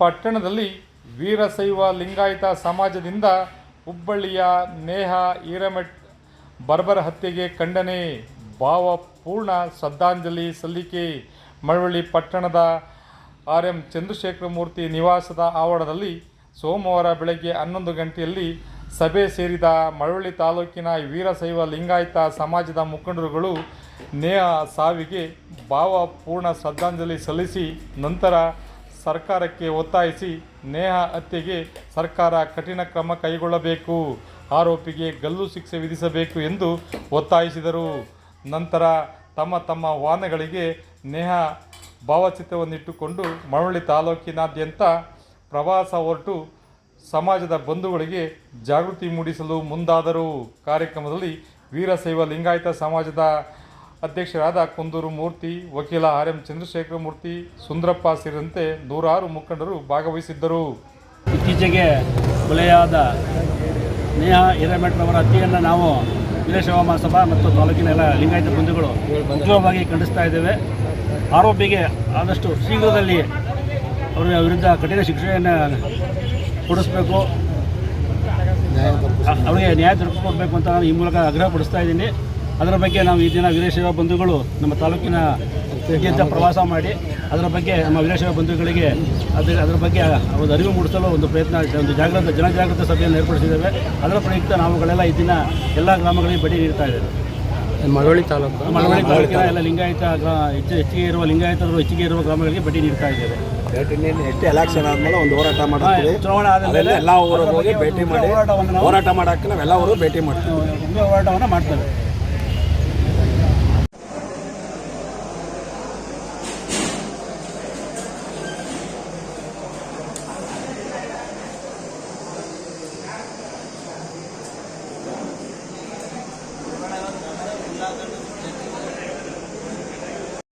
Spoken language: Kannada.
ಪಟ್ಟಣದಲ್ಲಿ ವೀರಶೈವ ಲಿಂಗಾಯತ ಸಮಾಜದಿಂದ ಹುಬ್ಬಳ್ಳಿಯ ನೇಹ ಈರಮೆಟ್ ಬರ್ಬರ ಹತ್ಯೆಗೆ ಖಂಡನೆ. ಭಾವಪೂರ್ಣ ಶ್ರದ್ಧಾಂಜಲಿ ಸಲ್ಲಿಕೆ. ಮಳವಳ್ಳಿ ಪಟ್ಟಣದ ಆರ್ ಎಂ ಚಂದ್ರಶೇಖರಮೂರ್ತಿ ನಿವಾಸದ ಆವರಣದಲ್ಲಿ ಸೋಮವಾರ ಬೆಳಗ್ಗೆ ಹನ್ನೊಂದು ಗಂಟೆಯಲ್ಲಿ ಸಭೆ ಸೇರಿದ ಮಳವಳ್ಳಿ ತಾಲೂಕಿನ ವೀರಶೈವ ಲಿಂಗಾಯತ ಸಮಾಜದ ಮುಖಂಡರುಗಳು ನೇಹ ಸಾವಿಗೆ ಭಾವಪೂರ್ಣ ಶ್ರದ್ಧಾಂಜಲಿ ಸಲ್ಲಿಸಿ ನಂತರ ಸರ್ಕಾರಕ್ಕೆ ಒತ್ತಾಯಿಸಿ ನೇಹ ಹತ್ಯೆಗೆ ಸರ್ಕಾರ ಕಠಿಣ ಕ್ರಮ ಕೈಗೊಳ್ಳಬೇಕು. ಆರೋಪಿಗೆ ಗಲ್ಲು ಶಿಕ್ಷೆ ವಿಧಿಸಬೇಕು ಎಂದು ಒತ್ತಾಯಿಸಿದರು. ನಂತರ ತಮ್ಮ ತಮ್ಮ ವಾಹನಗಳಿಗೆ ನೇಹ ಭಾವಚಿತ್ರವನ್ನಿಟ್ಟುಕೊಂಡು ಮಳವಳ್ಳಿ ತಾಲೂಕಿನಾದ್ಯಂತ ಪ್ರವಾಸ ಹೊರಟು ಸಮಾಜದ ಬಂಧುಗಳಿಗೆ ಜಾಗೃತಿ ಮೂಡಿಸಲು ಮುಂದಾದರು. ಕಾರ್ಯಕ್ರಮದಲ್ಲಿ ವೀರಶೈವ ಲಿಂಗಾಯತ ಸಮಾಜದ ಅಧ್ಯಕ್ಷರಾದ ಕುಂದೂರು ಮೂರ್ತಿ, ವಕೀಲ ಆರ್ ಎಂ ಚಂದ್ರಶೇಖರ ಮೂರ್ತಿ, ಸುಂದರಪ್ಪ ಸೇರಿದಂತೆ ನೂರಾರು ಮುಖಂಡರು ಭಾಗವಹಿಸಿದ್ದರು. ಇತ್ತೀಚೆಗೆ ಕೊಲೆಯಾದ ನೇಹ ಹಿರೇಮಠರವರ ಹತ್ಯೆಯನ್ನು ನಾವು ವೀರಶೈವ ಮಹಾಸಭಾ ಮತ್ತು ತಾಲೂಕಿನ ಎಲ್ಲ ಲಿಂಗಾಯತ ಬಂಧುಗಳು ಉದ್ಯೋಗವಾಗಿ ಖಂಡಿಸ್ತಾ ಇದ್ದೇವೆ. ಆರೋಪಿಗೆ ಆದಷ್ಟು ಶೀಘ್ರದಲ್ಲಿ ಅವರ ವಿರುದ್ಧ ಕಠಿಣ ಶಿಕ್ಷೆಯನ್ನು ಕೊಡಿಸ್ಬೇಕು. ಅವರಿಗೆ ನ್ಯಾಯ ದೊರಕಿಕೊಡ್ಬೇಕು ಅಂತ ನಾನು ಈ ಮೂಲಕ ಆಗ್ರಹಪಡಿಸ್ತಾ ಇದ್ದೀನಿ. ಅದರ ಬಗ್ಗೆ ನಾವು ಈ ದಿನ ವೀರಶೈವ ಬಂಧುಗಳು ನಮ್ಮ ತಾಲೂಕಿನ ಅತ್ಯಂತ ಪ್ರವಾಸ ಮಾಡಿ ಅದರ ಬಗ್ಗೆ ನಮ್ಮ ವೀರಶೈವ ಬಂಧುಗಳಿಗೆ ಅದರ ಅದರ ಬಗ್ಗೆ ಒಂದು ಅರಿವು ಮೂಡಿಸಲು ಒಂದು ಪ್ರಯತ್ನ ಒಂದು ಜಾಗೃತ ಜನಜಾಗೃತ ಸಭೆಯನ್ನು ಏರ್ಪಡಿಸಿದ್ದೇವೆ. ಅದರ ಪ್ರಯುಕ್ತ ನಾವುಗಳೆಲ್ಲ ಈ ದಿನ ಎಲ್ಲ ಗ್ರಾಮಗಳಿಗೆ ಬಡಿ ನೀಡ್ತಾ ಇದ್ದೇವೆ. ಮಳವಳ್ಳಿ ತಾಲೂಕು. ಮಳವಳ್ಳಿ ತಾಲೂಕಿನ ಎಲ್ಲ ಲಿಂಗಾಯತ ಹೆಚ್ಚು ಹೆಚ್ಚಿಗೆ ಇರುವ ಲಿಂಗಾಯತರು ಹೆಚ್ಚಿಗೆ ಇರುವ ಗ್ರಾಮಗಳಿಗೆ ಬಡ್ಡಿ ನೀಡ್ತಾ ಇದ್ದೇವೆ. ಎಷ್ಟು ಎಲೆಕ್ಷನ್ ಆದ್ಮೇಲೆ ಒಂದು ಹೋರಾಟ ಮಾಡ್ತೀವಿ. ಚುನಾವಣೆ ಆದಮೇಲೆ ಎಲ್ಲ ಊರಿಗೆ ಭೇಟಿ ಮಾಡಿ ಹೋರಾಟವನ್ನು ನಾವು ಹೋರಾಟ ಮಾಡೋಕೆ ನಾವೆಲ್ಲ ಊರು ಭೇಟಿ ಮಾಡ್ತೀವಿ. ಹೋರಾಟವನ್ನು ಮಾಡ್ತೇವೆ.